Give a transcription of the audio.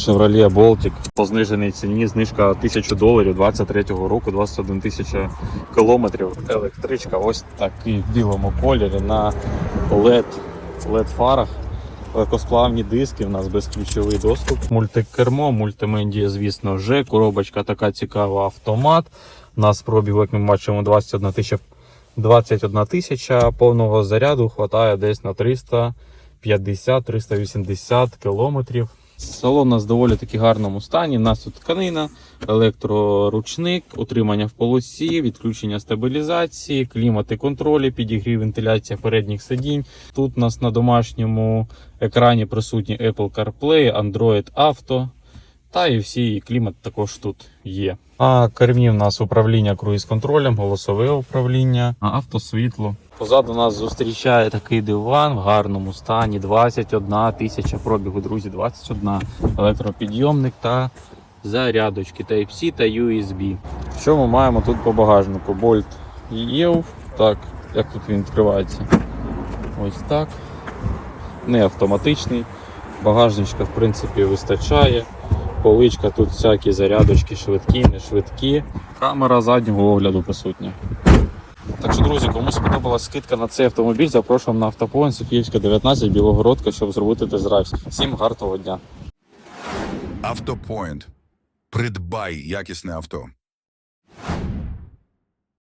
Chevrolet Baltic по зниженій ціні, знижка 1000 доларів 23-го року, 21 тисяча кілометрів. Електричка ось такий в білому кольорі на LED, LED фарах. Легкосплавні диски, в нас безключовий доступ. Мультикермо, мультимедія, звісно, вже. Коробочка така цікава, автомат. У нас пробіг, як ми бачимо, 21 тисяча 21 тисяча повного заряду хватає десь на 350-380 кілометрів. Салон у нас доволі таки гарному стані. У нас тут тканина, електроручник, утримання в полосі, відключення стабілізації, клімат і контролі, підігрів вентиляція передніх сидінь. Тут у нас на домашньому екрані присутні Apple CarPlay, Android Auto. Та і всі і клімат також тут є. А кермі в нас управління круїз-контролем, голосове управління, автосвітло. Позаду нас зустрічає такий диван в гарному стані. 21 тисяча пробігу, друзі, 21 електропідйомник та зарядочки Type-C та USB. Що ми маємо тут по багажнику? Bolt EV. Так, як тут він відкривається? Ось так. Не автоматичний. Багажничка, в принципі, вистачає. Поличка тут всякі зарядочки, швидкі, не швидкі. Камера заднього огляду присутня. Так що, друзі, кому сподобалась скидка на цей автомобіль, запрошуємо на автопоінт Софіївська 19 Білогородка, щоб зробити тест-драйв. Всім гарного дня! Автопоінт. Придбай якісне авто.